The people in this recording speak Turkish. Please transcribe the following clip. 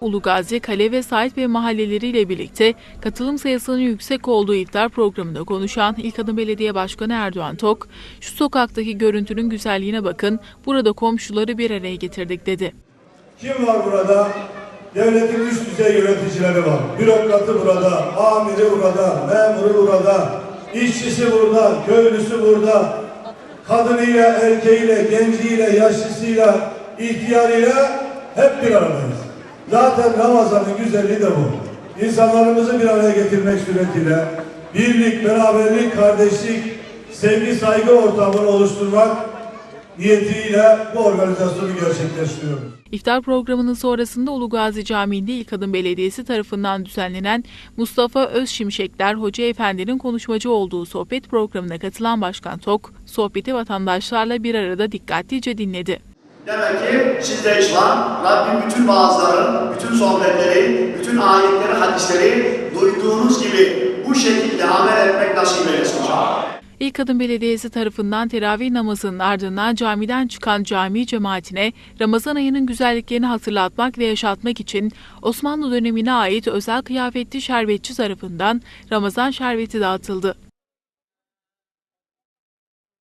Ulugazi, Kale ve Sait Bey mahalleleriyle birlikte katılım sayısının yüksek olduğu iftar programında konuşan İlk Adım Belediye Başkanı Erdoğan Tok, şu sokaktaki görüntünün güzelliğine bakın, burada komşuları bir araya getirdik dedi. Kim var burada? Devletin üst düzey yöneticileri var. Bürokratı burada, amiri burada, memuru burada, işçisi burada, köylüsü burada. Kadınıyla, erkeğiyle, genciyle, yaşlısıyla, ihtiyarıyla hep bir aradayız. Zaten Ramazan'ın güzelliği de bu. İnsanlarımızı bir araya getirmek suretiyle birlik, beraberlik, kardeşlik, sevgi, saygı ortamını oluşturmak niyetiyle bu organizasyonu gerçekleştiriyoruz. İftar programının sonrasında Ulugazi Camii'nde İlk Adım Belediyesi tarafından düzenlenen Mustafa Özşimşekler Hoca Efendi'nin konuşmacı olduğu sohbet programına katılan Başkan Tok, sohbeti vatandaşlarla bir arada dikkatlice dinledi. Demek ki sizde var. Rabbim bütün vaazları, bütün sohbetleri, bütün ayetleri, hadisleri duyduğunuz gibi bu şekilde amel etmek nasip eylesin. İlk Adım Belediyesi tarafından teravih namazının ardından camiden çıkan cami cemaatine Ramazan ayının güzelliklerini hatırlatmak ve yaşatmak için Osmanlı dönemine ait özel kıyafetli şerbetçi tarafından Ramazan şerbeti dağıtıldı.